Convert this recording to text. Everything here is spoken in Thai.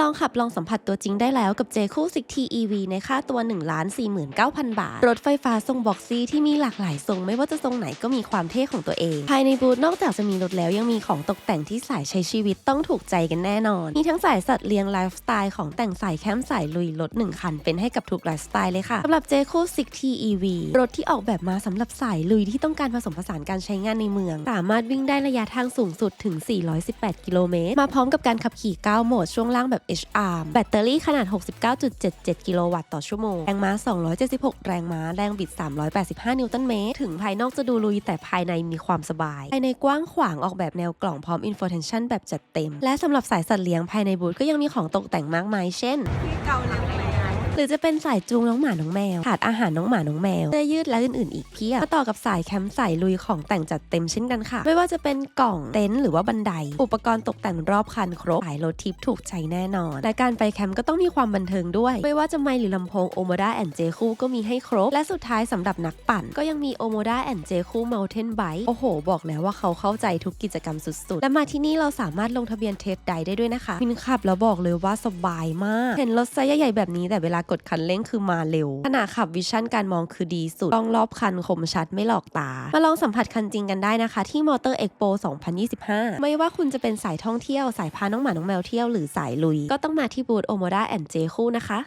ลองขับลองสัมผัสตัวจริงได้แล้วกับ J คู่ 6T EV ในค่าตัว 1 49,000 บาท รถไฟฟ้าทรงบ็อกซี่ที่มีหลากหลายทรงไม่ว่าจะทรงไหนก็มีความเท่ของตัวเอง ภายในบูธนอกจากจะมีรถแล้วยังมีของตกแต่งที่สายใช้ชีวิตต้องถูกใจกันแน่นอน มีทั้งสายสัตว์เลี้ยงไลฟ์สไตล์ของแต่งสายแคมป์สายลุยรถหนึ่งคันเป็นให้กับทุกไลฟ์สไตล์เลยค่ะสำหรับ J คู่ 6T EV รถที่ออกแบบมาสำหรับสายลุยที่ต้องการผสมผสานการใช้งานในเมือง สามารถวิ่งได้ระยะทางสูงสุดถึง 418 กิโลเมตรมาพร้อมกับการขับขี่9โหมดช่วงล่างแบบ HR แบตเตอรี่ขนาด 69.77 กิโลวัตต์ต่อชั่วโมง แรงม้า 276 แรงม้า แรงบิด 385 นิวตันเมตร ถึงภายนอกจะดูลุยแต่ภายในมีความสบาย ภายในกว้างขวางออกแบบแนวกล่องพร้อม infotension แบบจัดเต็ม และสำหรับสายสัตว์เลี้ยงภายในบูธก็ยังมีของตกแต่งมากมาย เช่นที่เกาหลีแล้ว หรือจะเป็นสายจูงน้องหมาน้องแมวถาดอาหารน้องหมาน้องแมวเสื้อยืดและอื่นๆอีกเพียบมาต่อกับสายแคมป์สายลุยของแต่งจัดเต็มเช่นกันค่ะ ไม่ว่าจะเป็นกล่องเต็นท์หรือว่าบันได อุปกรณ์ตกแต่งรอบคันครบสายรถทิปถูกใจแน่นอนและการไปแคมป์ก็ต้องมีความบันเทิงด้วย ไม่ว่าจะไมหรือลำโพง Omoda and J คู่ก็มีให้ครบ และสุดท้ายสำหรับนักปั่น ก็ยังมี Omoda and J คู่ Mountain Bike โอ้โห บอกแล้วว่าเขาเข้าใจทุกกิจกรรมสุดๆ และมาที่นี่เราสามารถลงทะเบียนเทสไดได้ด้วยนะคะมินขับแล้วบอกเลยว่าสบายมาก เห็นรถไซส์ใหญ่ๆแบบนี้แต่เวลากดคันเร่งคือมาเร็ว ขณะขับวิชั่นการมองคือดีสุดกล้องรอบคันคมชัดไม่หลอกตา มาลองสัมผัสคันจริงกันได้นะคะ ที่มอเตอร์เอ็กโป2025 ไม่ว่าคุณจะเป็นสายท่องเที่ยว สายพาน้องหมาน้องแมวเที่ยวหรือสายลุย ก็ต้องมาที่บูธโอโมดาแอนเจคู่นะคะ